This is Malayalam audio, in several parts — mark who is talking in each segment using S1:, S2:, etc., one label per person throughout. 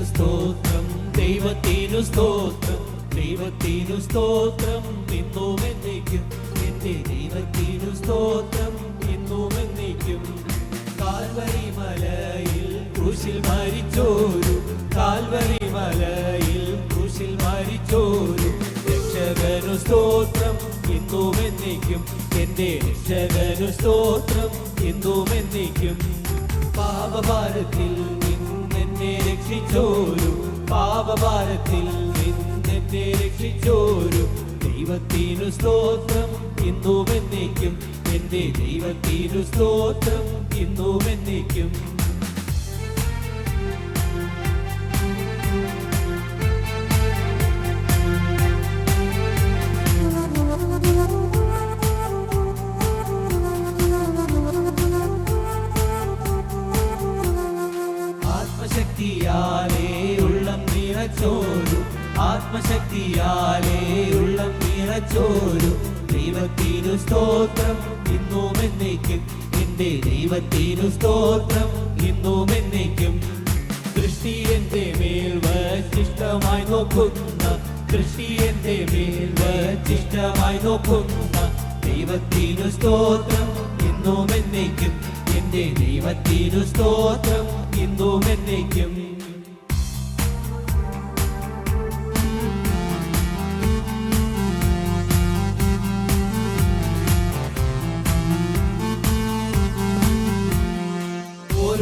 S1: സ്തോത്രം ദൈവത്തിനു സ്തോത്രം ഇന്നും എന്നേക്കും എന്റെ ദൈവത്തിനു സ്തോത്രം. ഇന്നും എന്നേക്കും കാൽവരി മലയിൽ ക്രൂശിൽ മരിച്ചോരു കാൽവരി മലയിൽ ക്രൂശിൽ മരിച്ചോരു. രക്ഷകനു സ്തോത്രം ഇന്നും എന്നേക്കും എന്റെ രക്ഷകനു സ്തോത്രം. ഇന്നും എന്നേക്കും പാപഭാരത്തിൽ രക്ഷിച്ചോരു പാപഭാരത്തിൽ നിന്നെ രക്ഷിച്ചോരു ദൈവത്തിനു സ്തോത്രം ഇന്നും എന്നേക്കും എന്റെ ദൈവത്തിനു സ്തോത്രം ഇന്നും നിറച്ചോരു ആത്മശക്തിയാലേ ഉള്ളം നിറച്ചോരു. ദൈവത്തിനു സ്തോത്രം ഇന്നും എന്നേക്കും എന്റെ ദൈവത്തിനു സ്തോത്രം ഇന്നും എന്നേക്കും സൃഷ്ടി എന്റെ മേൽ വച്ചിഷ്ടമായി നോക്കുന്ന സൃഷ്ടി എന്റെ മേൽ വച്ചിഷ്ടമായി നോക്കുന്ന. ദൈവത്തിനു സ്തോത്രം ഇന്നും എന്നേക്കും എന്റെ ദൈവത്തിനു സ്തോത്രം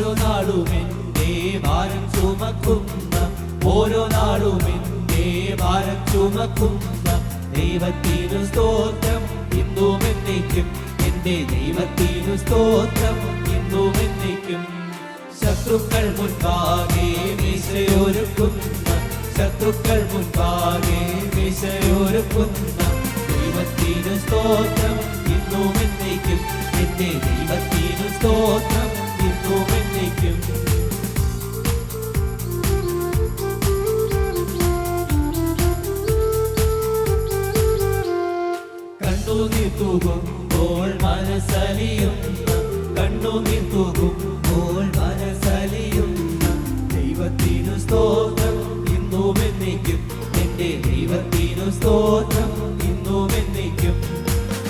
S1: ഓരോ നാളും എന്റെ ഭാരം ചുമക്കുന്ന ഓരോ നാളും എന്റെ ഭാരം ചുമക്കുന്ന ദൈവത്തിനു സ്തോത്രം. ഇന്നും എന്നേക്കും എന്റെ ദൈവത്തിനു സ്തോത്രം. ഇന്നും എന്നേക്കും ശത്രുക്കൾ മുൻപാകെ മീശയൊരുക്കുന്ന ശത്രുക്കൾ മുൻപാകെ മീശയൊരുക്കുന്ന ദൈവത്തിനു സ്തോത്രം. കണ്ണു നീത്തുകുമ്പോൾ മനസ്സലിയുന്ന കണ്ണു നീത്തുകുമ്പോൾ മനസ്സലിയുന്ന ദൈവത്തിനു സ്തോത്രം ഇന്നും എന്നേക്കും. എന്റെ ദൈവത്തിനു സ്തോത്രം ഇന്നും എന്നേക്കും.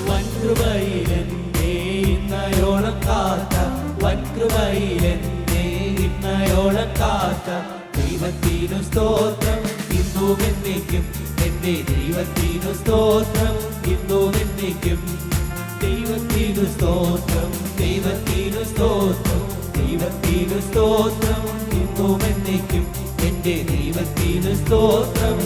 S1: വൻകൃപയിലെന്നെ ഇന്നയോളം സ്തോത്രം ഇന്നും എന്നേക്കും. എന്റെ ദൈവത്തിനു സ്തോത്രം ഇന്നും എന്നേക്കും ദൈവത്തിനു സ്തോത്രം ദൈവത്തിനു സ്തോത്രം ദൈവത്തിനു സ്തോത്രം. ഇന്നും എന്നേക്കും എന്റെ ദൈവത്തിനു സ്തോത്രം